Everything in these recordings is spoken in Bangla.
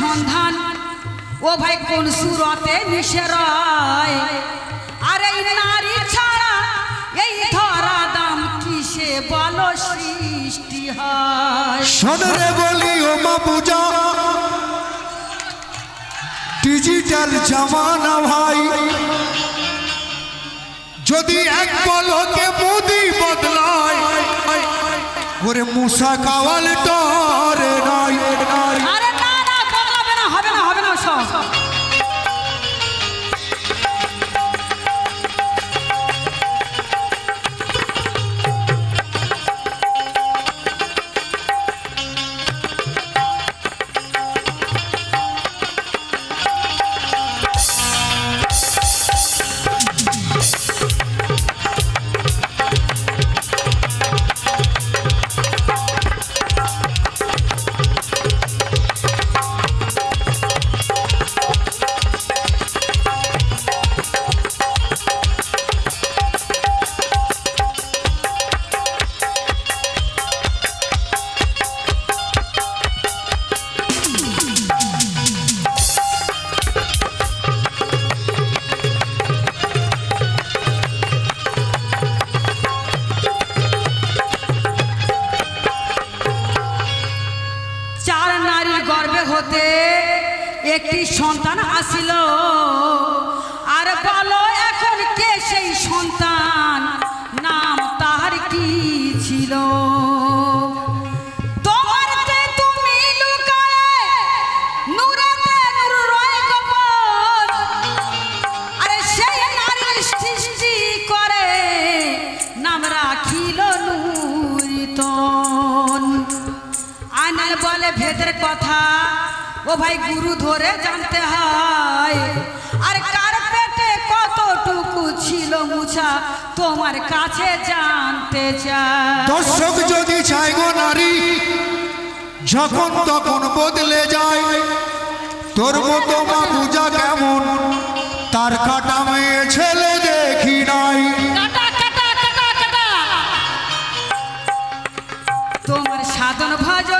সন্ধান। ও ভাই কোন সুরতে মিশে রয় আর এই নারী ছাড়া এই ধরা দাম কিসে বলো সৃষ্টি হয়? বলি ও মা পূজা। ডিজিটাল জামানা ভাই। যদি এক পলকে মোদি বদলায় ওরে মুসা কাওয়াল টরে নাই। একটি সন্তান আসিল। আর বলো এখন কে সেই সন্তান? নাম তার কি ছিল? সেই কথা। ও ভাই গুরু ধরে জানতে হয় আর কার পেটে কতটুকু ছিল মুছা তোমার কাছে জানতে চাই। দর্শক যদি চাই গো নারী যখন তখন বদলে যায় তোর মতো মা পূজা কেমন? তার কাটা মেয়ে ছেলে দেখি নাই। তোমার সাধন ভজন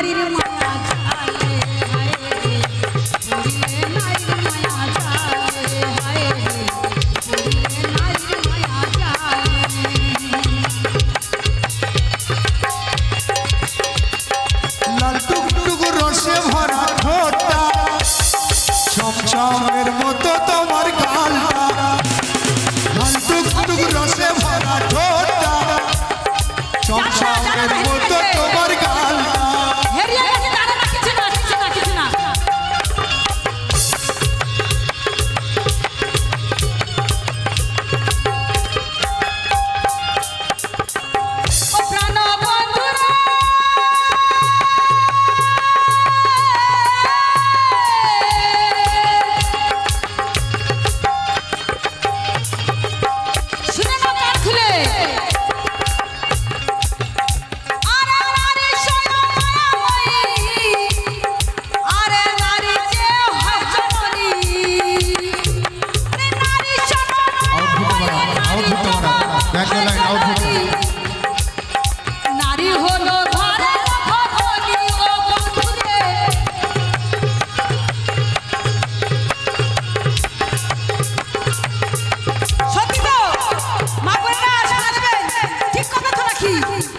পড়িলে নারীর Bye.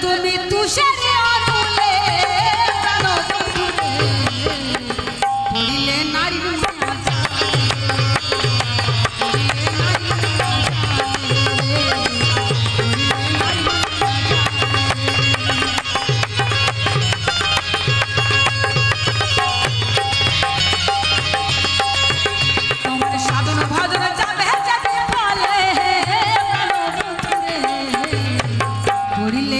তুমি তুষারে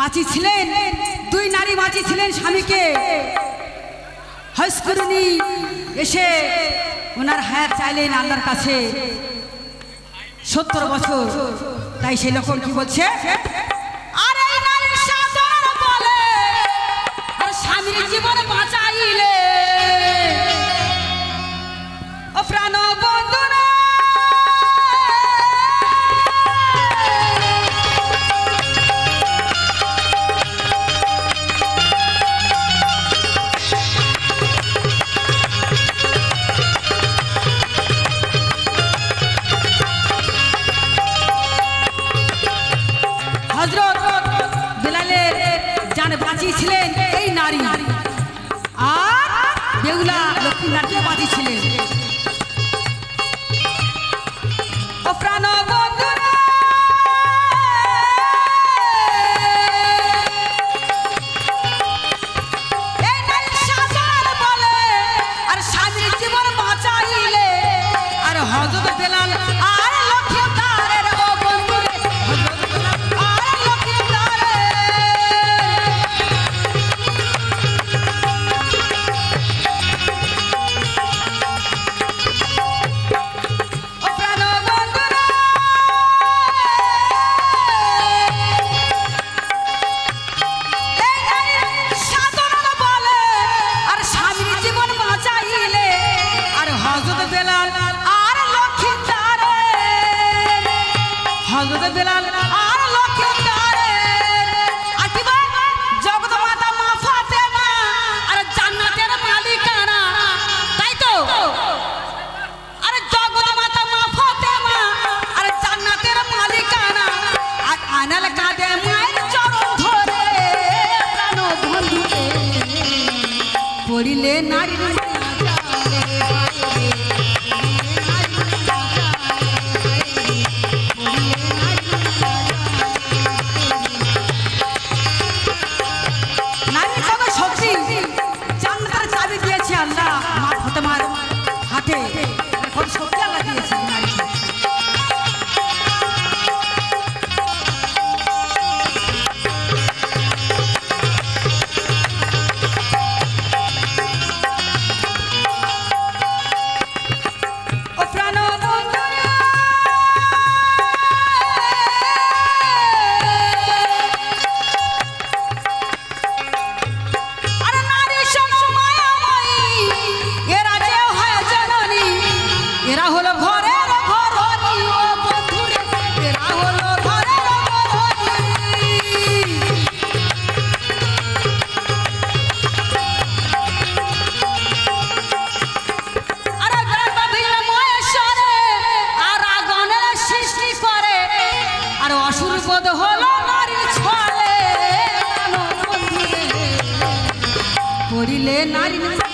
বাঁচিয়েছিলেন দুই নারী বাঁচিয়েছিলেন স্বামীকে। হস্করুনি এসে ওনার হায়ার চাইলেন আল্লাহর কাছে। সত্তর বছর। তাই সেই লোকন কি বলছে? বাঁচিয়েছিলেন এই নারী। আর বেউলা লক্ষ্মী নাটিয়া বাঁচিয়েছিলেন আর লক্ষ্য করে আকিবার জগৎমাতা মা ফাতেমা আর জান্নাতের মালিকানা। তাই তো? আর জগৎমাতা মা ফাতেমা আর জান্নাতের মালিকানা। আর আনাল কাঁদে মায়ের চরণ ধরে প্রাণ বন্ধুরে পড়িলে নারী But in